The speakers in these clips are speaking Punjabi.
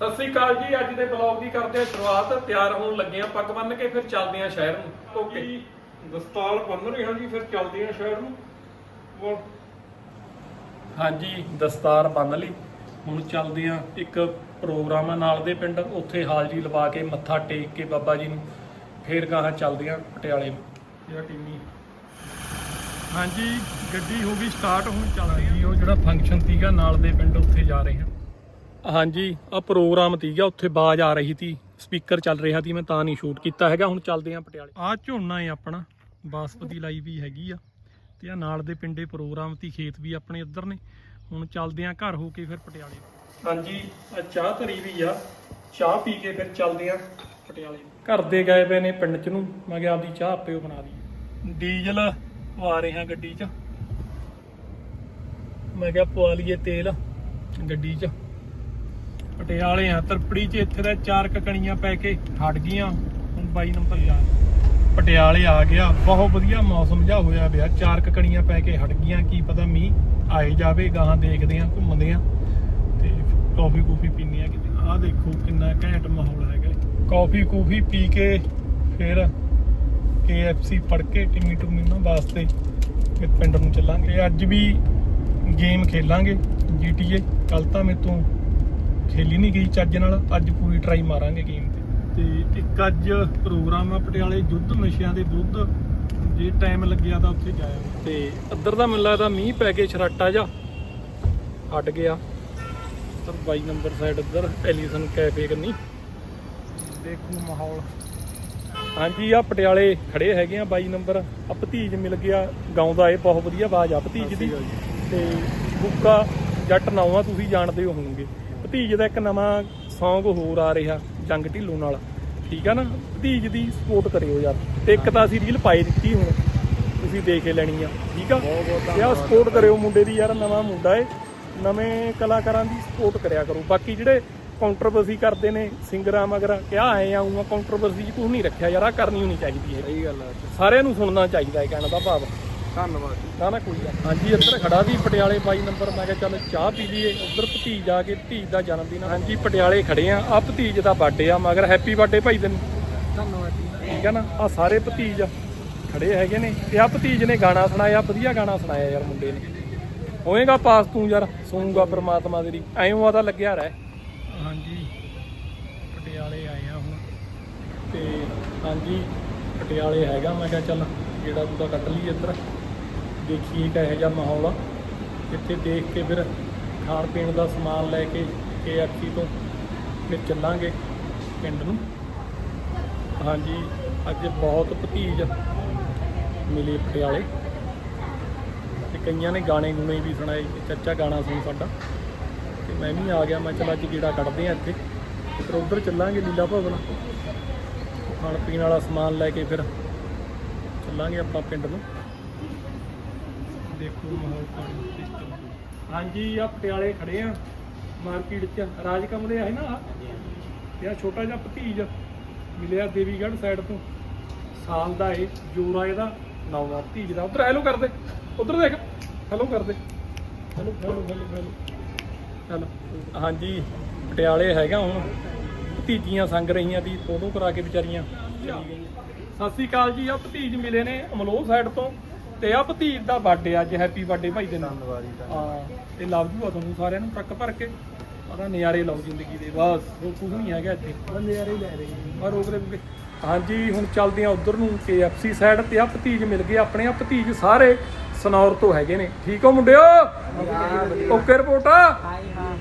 ਸਤਿ ਸ੍ਰੀ ਅਕਾਲ ਜੀ ਅੱਜ ਦੇ ਬਲੌਗ ਦੀ ਕਰਦੇ ਆ ਸ਼ੁਰੂਆਤ। ਤਿਆਰ ਹੋਣ ਲੱਗੇ ਆ ਪੱਗ ਬੰਨ ਕੇ ਫਿਰ ਚੱਲਦੇ ਆ ਸ਼ਹਿਰ ਨੂੰ। ਓਕੇ। ਦਸਤਾਰ ਬੰਨ ਰਹੇ ਹਾਂ ਜੀ ਫਿਰ ਚੱਲਦੇ ਹਾਂ ਸ਼ਹਿਰ ਨੂੰ। ਹਾਂਜੀ ਦਸਤਾਰ ਬੰਨ ਲਈ। ਹੁਣ ਚੱਲਦੇ ਆ ਇੱਕ ਪ੍ਰੋਗਰਾਮ ਆ ਨਾਲ ਦੇ ਪਿੰਡ। ਉੱਥੇ ਹਾਜ਼ਰੀ ਲਵਾ ਕੇ ਮੱਥਾ ਟੇਕ ਕੇ ਬਾਬਾ ਜੀ ਨੂੰ ਫੇਰ ਗਾਹਾਂ ਚੱਲਦੇ ਆ ਪਟਿਆਲੇ ਨੂੰ। ਜਿਹੜਾ ਟੀਮੀ। ਹਾਂਜੀ ਗੱਡੀ ਹੋ ਗਈ ਸਟਾਰਟ ਹੁਣ ਚੱਲਦੇ ਆ ਉਹ ਜਿਹੜਾ ਫੰਕਸ਼ਨ ਸੀਗਾ ਨਾਲ ਦੇ ਪਿੰਡ ਉੱਥੇ ਜਾ ਰਹੇ ਹਾਂ। ਹਾਂਜੀ, ਆ ਪ੍ਰੋਗਰਾਮ ਸੀਗਾ ਉੱਥੇ ਬਾਜ਼ ਆ ਰਹੀ ਸੀ ਸਪੀਕਰ ਚੱਲ ਰਿਹਾ ਸੀ ਮੈਂ ਤਾਂ ਨਹੀਂ ਸ਼ੂਟ ਕੀਤਾ ਹੈਗਾ, ਹੁਣ ਚੱਲਦੇ ਆ ਪਟਿਆਲੇ। ਆ ਝੋਨਾ ਏ ਆਪਣਾ, ਬਾਸਪਤੀ ਲਾਈ ਵੀ ਹੈਗੀ ਆ, ਤੇ ਆ ਨਾਲ ਦੇ ਪਿੰਡੇ ਪ੍ਰੋਗਰਾਮ ਤੀ, ਖੇਤ ਵੀ ਆਪਣੇ ਇੱਧਰ ਨੇ, ਹੁਣ ਚੱਲਦੇ ਆ ਘਰ ਹੋ ਕੇ ਫਿਰ ਪਟਿਆਲੇ। ਹਾਂਜੀ, ਆ ਚਾਹ ਧਰੀ ਵੀ ਆ, ਚਾਹ ਪੀ ਕੇ ਫਿਰ ਚੱਲਦੇ ਆ ਪਟਿਆਲੇ। ਘਰ ਦੇ ਗਏ ਪਏ ਨੇ ਪਿੰਡ ਚ ਨੂੰ, ਮੈਂ ਕਿਹਾ ਆਪਦੀ ਚਾਹ ਆਪੇ ਉਹ ਬਣਾ ਦੀ ਡੀਜ਼ਲ ਪਵਾ ਰਹੇ ਹਾਂ ਗੱਡੀ 'ਚ। ਮੈਂ ਕਿਹਾ ਪਵਾ ਲਈਏ ਤੇਲ ਗੱਡੀ 'ਚ। ਪਟਿਆਲੇ ਆ, ਤਰਪੜੀ 'ਚ ਇੱਥੇ ਦਾ ਚਾਰ ਕਕਣੀਆਂ ਪੈ ਕੇ ਹਟ ਗਈਆਂ। ਹੁਣ 22 ਨੰਬਰ ਜਾ ਪਟਿਆਲੇ ਆ ਗਿਆ, ਬਹੁਤ ਵਧੀਆ ਮੌਸਮ ਜਿਹਾ ਹੋਇਆ ਪਿਆ। ਚਾਰ ਕਕਣੀਆਂ ਪੈ ਕੇ ਹਟ ਗਈਆਂ, ਕੀ ਪਤਾ ਮੀਂਹ ਆਏ ਜਾਵੇ, ਗਾਹਾਂ ਦੇਖਦੇ ਆ, ਘੁੰਮਦੇ ਆ। ਤੇ ਕਾਫੀ ਕੂਫੀ ਪੀਂਦੇ ਆ ਕਿਤੇ। ਆਹ ਦੇਖੋ ਕਿੰਨਾ ਘੈਂਟ ਮਾਹੌਲ ਹੈਗਾ ਕਾਫੀ ਕੂਫੀ ਪੀ ਕੇ ਫਿਰ KFC ਫੜ ਕੇ ਟਿੰਮੀ ਟੁੰਮੀ ਉਹਨਾਂ ਵਾਸਤੇ ਫਿਰ ਪਿੰਡ ਨੂੰ ਚੱਲਾਂਗੇ। ਅੱਜ ਵੀ ਗੇਮ ਖੇਲਾਂਗੇ GTA ਕੱਲ ਤਾਂ ਮੇਰੇ ਤੋਂ ਖੇਲੀ ਨਹੀਂ ਗਈ ਚੱਜ ਨਾਲ ਅੱਜ ਪੂਰੀ ਟਰਾਈ ਮਾਰਾਂਗੇ ਗੇਮ ਤੇ। ਤੇ ਇੱਕ ਅੱਜ ਪ੍ਰੋਗਰਾਮ ਆ ਪਟਿਆਲੇ ਯੁੱਧ ਨਸ਼ਿਆਂ ਦੇ ਵਿਰੁੱਧ। ਜੇ ਟਾਈਮ ਲੱਗਿਆ ਤਾਂ ਉੱਥੇ ਜਾਇਆ ਤੇ ਅੱਧਰ ਦਾ ਮੈਨੂੰ ਲੱਗਦਾ ਮੀਂਹ ਪੈ ਕੇ ਛਰਾਟਾ ਜਾ ਹਟ ਗਿਆ। ਤਾਂ 22 ਨੰਬਰ ਸਾਈਡ ਉੱਧਰ ਐਲੀਸਨ ਕੈਫੇ ਕੰਨੀ। ਦੇਖੋ ਮਾਹੌਲ। ਹਾਂਜੀ ਆ ਪਟਿਆਲੇ ਖੜੇ ਹੈਗੇ ਆ 22 ਨੰਬਰ। ਆ ਭਤੀਜ ਮਿਲ ਗਿਆ ਗਾਉਂਦਾ ਏ ਬਹੁਤ ਵਧੀਆ ਆਵਾਜ਼ ਆ ਭਤੀਜ ਦੀ। ਤੇ ਬੁੱਕਾ ਜੱਟ ਨਾਵਾਂ ਤੁਸੀਂ ਜਾਣਦੇ ਹੋ ਹੋਵੋਗੇ। ਭਤੀਜ ਦਾ ਇੱਕ ਨਵਾਂ Song ਹੋਰ ਆ ਰਿਹਾ ਜੰਗ ਢਿੱਲੋਂ ਨਾਲ। ਠੀਕ ਆ ਨਾ? ਭਤੀਜ ਦੀ ਸਪੋਰਟ ਕਰਿਓ ਯਾਰ। ਤੇ ਇੱਕ ਤਾਂ ਅਸੀਂ ਰੀਲ ਪਾਈ ਦਿੱਤੀ ਹੁਣ। ਤੁਸੀਂ ਦੇਖ ਕੇ ਲੈਣੀ ਆ। ਠੀਕ ਆ? ਯਾਰ ਸਪੋਰਟ ਕਰਿਓ ਮੁੰਡੇ ਦੀ ਯਾਰ ਨਵਾਂ ਮੁੰਡਾ ਏ। ਨਵੇਂ ਕਲਾਕਾਰਾਂ ਦੀ ਸਪੋਰਟ ਕਰਿਆ ਕਰੋ। ਬਾਕੀ ਜਿਹੜੇ ਕਾਉਂਟਰੋਵਰਸੀ ਕਰਦੇ ਨੇ ਸਿੰਗਰਾਂ ਮਗਰ ਕਿਹਾ ਆਏ ਆਉਂਗਾ ਕਾਉਂਟਰੋਵਰਸੀ 'ਚ ਕੁਝ ਨਹੀਂ ਰੱਖਿਆ ਯਾਰ ਆ ਕਰਨੀ ਹੋਣੀ ਚਾਹੀਦੀ ਹੈ ਸਹੀ ਗੱਲ ਹੈ ਸਾਰਿਆਂ ਨੂੰ ਸੁਣਨਾ ਚਾਹੀਦਾ ਹੈ ਕਹਿਣ ਦਾ ਭਾਵ। ਧੰਨਵਾਦ ਨਾ ਨਾ ਕੋਈ ਗੱਲ ਹਾਂਜੀ ਇੱਧਰ ਖੜਾ ਸੀ ਪਟਿਆਲੇ 22 ਨੰਬਰ ਮੈਂ ਕਿਹਾ ਚੱਲ ਚਾਹ ਪੀ ਲਈਏ। ਉਧਰ ਭਤੀਜ ਆ ਕੇ ਭਤੀਜ ਦਾ ਜਨਮ ਦਿਨ ਆ। ਹਾਂਜੀ ਪਟਿਆਲੇ ਖੜੇ ਆ। ਆ ਭਤੀਜ ਦਾ ਬਰਥਡੇ ਆ ਮਗਰ ਹੈਪੀ ਬਰਥਡੇ ਭਾਈ ਤੈਨੂੰ। ਧੰਨਵਾਦ ਠੀਕ ਆ ਨਾ? ਆ ਸਾਰੇ ਭਤੀਜ ਖੜੇ ਹੈਗੇ ਨੇ। ਤੇ ਆ ਭਤੀਜ ਨੇ ਗਾਣਾ ਸੁਣਾਇਆ ਵਧੀਆ ਗਾਣਾ ਸੁਣਾਇਆ ਯਾਰ ਮੁੰਡੇ ਨੇ। ਹੋਏਗਾ ਪਾਸ ਤੂੰ ਯਾਰ ਸੂੰਗਾ ਪ੍ਰਮਾਤਮਾ ਤੇਰੀ। ਐਂ ਆਦਾ ਲੱਗਿਆ ਰਹਿ। ਹਾਂਜੀ। ਪਟਿਆਲੇ ਆਏ ਆ ਹੁਣ। ਤੇ ਹਾਂਜੀ ਪਟਿਆਲੇ ਹੈਗਾ ਮੈਂ ਕਿਹਾ ਚੱਲ ਜਿਹੜਾ ਤੂੰ ਕੱਢ ਲਈ ਇੱਧਰ। ਦੇਖੀਏ ਕਿਹੋ ਜਿਹਾ ਮਾਹੌਲ ਆ, ਇੱਥੇ ਦੇਖ ਕੇ ਫਿਰ ਖਾਣ ਪੀਣ ਦਾ ਸਮਾਨ ਲੈ ਕੇ KFC ਤੋਂ ਫਿਰ ਚੱਲਾਂਗੇ ਪਿੰਡ ਨੂੰ। ਹਾਂਜੀ, ਅੱਜ ਬਹੁਤ ਭਤੀਜ ਮਿਲੇ ਪਟਿਆਲੇ। ਤੇ ਕਈਆਂ ਨੇ ਗਾਣੇ ਗੁਣੇ ਵੀ ਸੁਣਾਏ, ਚਾਚਾ ਗਾਣਾ ਸੁਣ ਸਾਡਾ। ਤੇ ਮੈਂ ਵੀ ਆ ਗਿਆ, ਮੈਂ ਚਲ ਅੱਜ ਗੇੜਾ ਕੱਢਦੇ ਆ ਇੱਥੇ। ਫਿਰ ਉਧਰ ਚੱਲਾਂਗੇ ਲੀਲਾ ਭਵਨ। ਖਾਣ ਪੀਣ ਵਾਲਾ ਸਮਾਨ ਲੈ ਕੇ ਫਿਰ ਚੱਲਾਂਗੇ ਆਪਾਂ ਪਿੰਡ ਨੂੰ। ਦੇਖੋ ਮਾਹੌਲ ਪਾਣੀ ਸਿਸਟਮ ਹਾਂਜੀ ਆ ਪਟਿਆਲੇ ਖੜੇ ਆ ਮਾਰਕੀਟ 'ਚ। ਰਾਜ ਕਮਲੇ ਆਏ ਨਾ। ਇਹ ਛੋਟਾ ਜਿਹਾ ਭਤੀਜ ਮਿਲਿਆ ਦੇਵੀਗੜ੍ਹ ਸਾਈਡ ਤੋਂ। ਸਾਲ ਦਾ ਇਹ ਜੋਰਾ ਇਹਦਾ। ਨੌਵਾਂ ਭਤੀਜ ਦਾ। ਉਧਰ ਹੈਲੋ ਕਰਦੇ। ਉਧਰ ਦੇਖ। ਹੈਲੋ ਕਰਦੇ। ਹੈਲੋ ਹੈਲੋ ਹੈਲੋ ਹੈਲੋ ਚਲ। ਹਾਂਜੀ ਪਟਿਆਲੇ ਹੈਗਾ ਹੁਣ। ਭਤੀਜੀਆਂ ਸੰਗ ਰਹੀਆਂ ਦੀ ਫੋਟੋ ਕਰਾ ਕੇ ਵਿਚਾਰੀਆਂ। ਸਤਿ ਸ੍ਰੀ ਅਕਾਲ ਜੀ। ਆ ਭਤੀਜ ਮਿਲੇ ਨੇ ਅਮਲੋਹ ਸਾਈਡ ਤੋਂ। ਤੇ ਆ ਭਤੀਜ ਦਾ ਬਰਥਡੇ ਅੱਜ ਹੈਪੀ ਬਰਥਡੇ ਭਾਈ ਦੇ ਨਾਲ ਧੰਨਵਾਦ ਜੀ ਹਾਂ ਤੇ ਲਵ ਯੂ ਆ ਤੁਹਾਨੂੰ ਸਾਰਿਆਂ ਨੂੰ ਟੱਕ ਭਰ ਕੇ। ਆਦਾ ਨਜ਼ਾਰੇ ਲਓ ਜ਼ਿੰਦਗੀ ਦੇ ਬਸ ਹੋਰ ਕੁਝ ਨਹੀਂ ਹੈਗਾ ਇੱਥੇ। ਨਜ਼ਾਰੇ ਲੈ ਰਹੇ ਆ ਰੋਕ ਹਾਂਜੀ ਹੁਣ ਚੱਲਦੇ ਆ ਉਧਰ ਨੂੰ KFC ਸਾਈਡ ਤੇ ਆ ਭਤੀਜ ਮਿਲ ਗਏ। ਆਪਣੇ ਆ ਭਤੀਜ ਸਾਰੇ ਸਨੌਰ ਤੋਂ ਹੈਗੇ ਨੇ। ਠੀਕ ਹੋ ਮੁੰਡਿਓ? ਓਕੇ ਰਿਪੋਰਟ ਆ?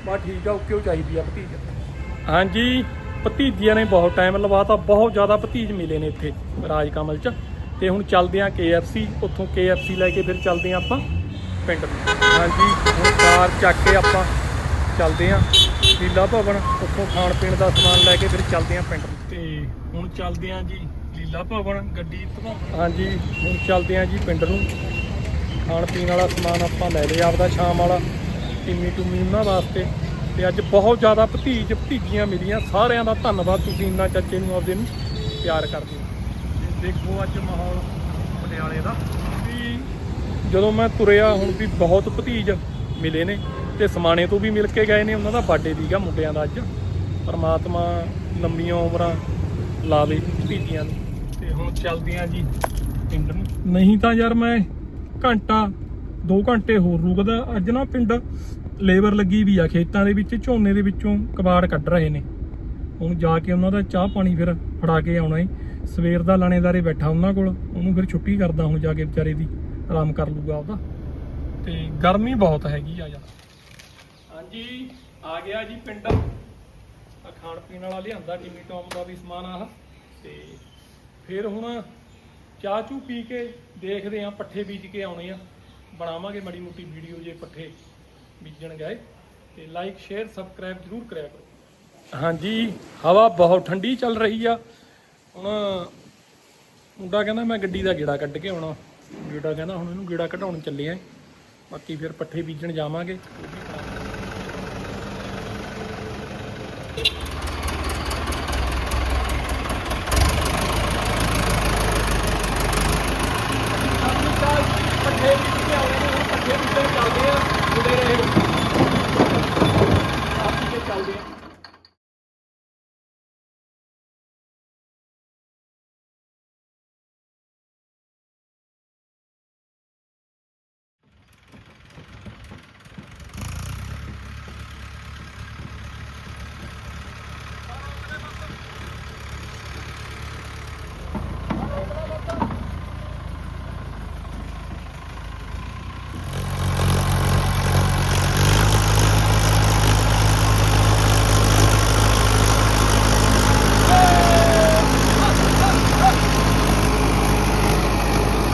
ਬਾ ਠੀਕ ਆ ਓਕੇ ਉਹ ਚਾਹੀਦੀ ਆ ਭਤੀਜ। ਹਾਂਜੀ ਭਤੀਜੀਆਂ ਨੇ ਬਹੁਤ ਟਾਈਮ ਲਵਾਤਾ। ਬਹੁਤ ਜ਼ਿਆਦਾ ਭਤੀਜ ਮਿਲੇ ਨੇ ਇੱਥੇ ਰਾਜ ਕਮਲ ਚ। ਤੇ ਹੁਣ ਚੱਲਦੇ ਆ KFC ਉੱਥੋਂ KFC ਲੈ ਕੇ ਫਿਰ ਚੱਲਦੇ ਆ ਆਪਾਂ ਪਿੰਡ ਨੂੰ। ਹਾਂਜੀ ਹੁਣ ਕਾਰ ਚੱਕ ਕੇ ਆਪਾਂ ਚੱਲਦੇ ਆ ਲੀਲਾ ਭਵਨ ਉੱਥੋਂ ਖਾਣ ਪੀਣ ਦਾ ਸਮਾਨ ਲੈ ਕੇ ਫਿਰ ਚੱਲਦੇ ਆ ਪਿੰਡ ਤੇ ਹੁਣ ਚੱਲਦੇ ਆ ਜੀ ਲੀਲਾ ਭਵਨ ਗੱਡੀ ਧਵਾਉਣ ਹਾਂਜੀ ਹੁਣ ਚੱਲਦੇ ਆ ਜੀ ਪਿੰਡ ਨੂੰ। ਖਾਣ ਪੀਣ ਵਾਲਾ ਸਮਾਨ ਆਪਾਂ ਲੈ ਲਿਆ ਆਪਦਾ ਸ਼ਾਮ ਵਾਲਾ ਟਿੰਮੀ ਟੁੰਮੀ ਉਹਨਾਂ ਵਾਸਤੇ। ਤੇ ਅੱਜ ਬਹੁਤ ਜ਼ਿਆਦਾ ਭਤੀਜ ਭਤੀਜੀਆਂ ਮਿਲੀਆਂ ਸਾਰਿਆਂ ਦਾ ਧੰਨਵਾਦ ਤੁਸੀਂ ਇੰਨਾ ਚਾਚੇ ਨੂੰ ਆਪਦੇ ਨੂੰ ਪਿਆਰ ਕਰਦੇ ਹੋ। ਦੇਖੋ ਅੱਜ ਮਾਹੌਲ ਪਟਿਆਲੇ ਦਾ ਵੀ ਜਦੋਂ ਮੈਂ ਤੁਰਿਆ ਹੁਣ ਵੀ ਬਹੁਤ ਭਤੀਜ ਮਿਲੇ ਨੇ ਤੇ ਸਮਾਣੇ ਤੋਂ ਵੀ ਮਿਲ ਕੇ ਗਏ ਨੇ ਉਹਨਾਂ ਦਾ ਬਰਥਡੇ ਸੀਗਾ ਮੁੰਡਿਆਂ ਦਾ ਅੱਜ। ਪਰਮਾਤਮਾ ਲੰਮੀਆਂ ਉਮਰਾਂ ਲਾਵੇ ਭਤੀਜੀਆਂ ਨੂੰ। ਤੇ ਹੁਣ ਚੱਲਦੇ ਆ ਜੀ ਪਿੰਡ ਨੂੰ। ਨਹੀਂ ਤਾਂ ਯਾਰ ਮੈਂ ਘੰਟਾ 2 ਘੰਟੇ ਹੋਰ ਰੁਕਦਾ। ਅੱਜ ਨਾ ਪਿੰਡ ਲੇਬਰ ਲੱਗੀ ਵੀ ਆ, ਖੇਤਾਂ ਦੇ ਵਿੱਚ, ਝੋਨੇ ਦੇ ਵਿੱਚੋਂ ਕਬਾੜ ਕੱਢ ਰਹੇ ਨੇ। ਉਹਨੂੰ ਜਾ ਕੇ ਉਹਨਾਂ ਦਾ ਚਾਹ ਪਾਣੀ ਫਿਰ ਫੜਾ ਕੇ ਆਉਣਾ ਏ। ਸਵੇਰ ਦਾ ਲਾਣੇਦਾਰੇ ਬੈਠਾ ਉਹਨਾਂ ਕੋਲ, ਉਹਨੂੰ ਫਿਰ ਛੁੱਟੀ ਕਰਦਾ ਹੁਣ ਜਾ ਕੇ ਵਿਚਾਰੇ ਦੀ, ਆਰਾਮ ਕਰ ਲੂਗਾ ਉਹਦਾ। ਤੇ ਗਰਮੀ ਬਹੁਤ ਹੈਗੀ ਆ ਯਾਰ। ਹਾਂਜੀ, ਆ ਗਿਆ ਜੀ ਪਿੰਡ। ਆ ਖਾਣ ਪੀਣ ਵਾਲਾ ਲਿਆਂਦਾ ਟਿਮੀ ਟੌਮ ਦਾ ਵੀ ਸਮਾਨ ਆਹ। ਤੇ ਫਿਰ ਹੁਣ ਚਾਹ ਚੂ ਪੀ ਕੇ ਦੇਖਦੇ ਆ, ਪੱਠੇ ਬੀਜ ਕੇ ਆਉਣੇ ਆ। ਬਣਾਵਾਂਗੇ ਮੜੀ ਮੋਟੀ ਵੀਡੀਓ ਜੇ ਪੱਠੇ ਬੀਜਣ ਗਏ। ਤੇ ਲਾਈਕ ਸ਼ੇਅਰ ਸਬਸਕ੍ਰਾਈਬ ਜਰੂਰ ਕਰਿਆ ਕਰੋ। ਹਾਂਜੀ, ਹਵਾ ਬਹੁਤ ਠੰਡੀ ਚੱਲ ਰਹੀ ਆ। ਹੁਣ ਮੁੰਡਾ ਕਹਿੰਦਾ ਮੈਂ ਗੱਡੀ ਦਾ ਗੇੜਾ ਕੱਢ ਕੇ ਆਉਣਾ। ਗੇੜਾ ਕਹਿੰਦਾ ਹੁਣ ਇਹਨੂੰ ਗੇੜਾ ਕਢਾਉਣ ਚੱਲੇ ਆਂ। ਬਾਕੀ ਫਿਰ ਪੱਠੇ ਬੀਜਣ ਜਾਵਾਂਗੇ ਪੱਠੇ ਬੀਜ ਕੇ ਆਉਣੇ ਨੇ ਹੁਣ ਪੱਠੇ ਬੀਜਣ ਚੱਲਦੇ ਆ ਜੁੜੇ ਰਹੇ ਆਪੀ ਕੇ ਚੱਲਦੇ ਆ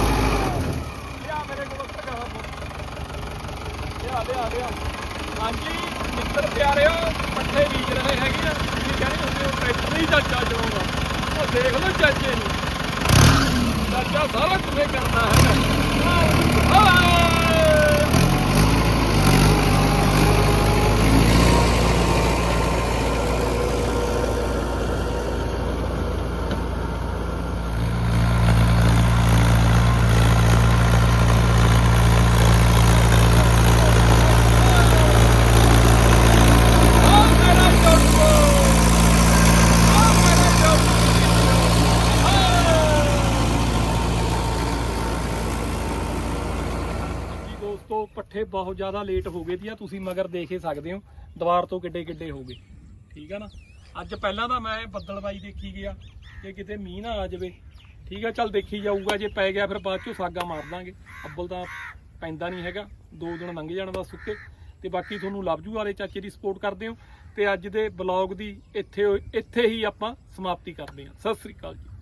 ਲਿਆ ਮੇਰੇ ਕੋਲ ਧਰਗਾ ਲਿਆ ਲਿਆ ਲਿਆ ਹਾਂਜੀ ਮਿੱਤਰ ਪਿਆਰਿਓ ਪੱਠੇ ਬੀਜ ਰਹੇ ਹੈਗੇ ਆ ਤੁਸੀਂ ਕਹਿੰਦੇ ਹੁੰਦੇ ਹੋ ਟਰੈਕਟਰ ਹੀ ਚਾਚਾ ਚਲਾਉਂਦਾ ਉਹ ਦੇਖ ਲਓ ਚਾਚੇ ਨੂੰ ਚਾਚਾ ਸਾਰਾ ਕੁਝ ਕਰਦਾ ਹੈਗਾ ਹਾਏ ਆ ਮੇਰਾ ਜੋੜੋ ਆ ਮੇਰਾ ਜੋੜੋ ਤੋਂ ਪੱਠੇ ਬਹੁਤ ਜ਼ਿਆਦਾ ਲੇਟ ਹੋ ਗਏ ਦੀ ਆ, ਤੁਸੀਂ ਮਗਰ ਦੇਖ ਹੀ ਸਕਦੇ ਹੋ, ਦੀਵਾਰ ਤੋਂ ਕਿੱਡੇ ਕਿੱਡੇ ਹੋ ਗਏ। ਠੀਕ ਆ ਨਾ? ਅੱਜ ਪਹਿਲਾਂ ਤਾਂ ਮੈਂ ਬੱਦਲਬਾਈ ਦੇਖੀ ਗਿਆ ਕਿ ਕਿਤੇ ਮੀਂਹ ਨਾ ਆ ਜਾਵੇ। ਠੀਕ ਆ, ਚੱਲ ਦੇਖੀ ਜਾਊਗਾ, ਜੇ ਪੈ ਗਿਆ ਫਿਰ ਬਾਅਦ ਚੋਂ ਸਾਗਾ ਮਾਰ ਦਾਂਗੇ। ਅੱਬਲ ਤਾਂ ਪੈਂਦਾ ਨਹੀਂ ਹੈਗਾ, ਦੋ ਦਿਨ ਲੰਘ ਜਾਣ ਦਾ ਸੁੱਕੇ। ਤੇ ਬਾਕੀ ਤੁਹਾਨੂੰ ਲਵਜੂ ਵਾਲੇ ਚਾਚੇ ਦੀ ਸਪੋਰਟ ਕਰਦੇ ਹੋ। ਤੇ ਅੱਜ ਦੇ ਬਲੌਗ ਦੀ ਇੱਥੇ ਇੱਥੇ ਹੀ ਆਪਾਂ ਸਮਾਪਤੀ ਕਰਦੇ ਹਾਂ। ਸਤਿ ਸ੍ਰੀ ਅਕਾਲ ਜੀ।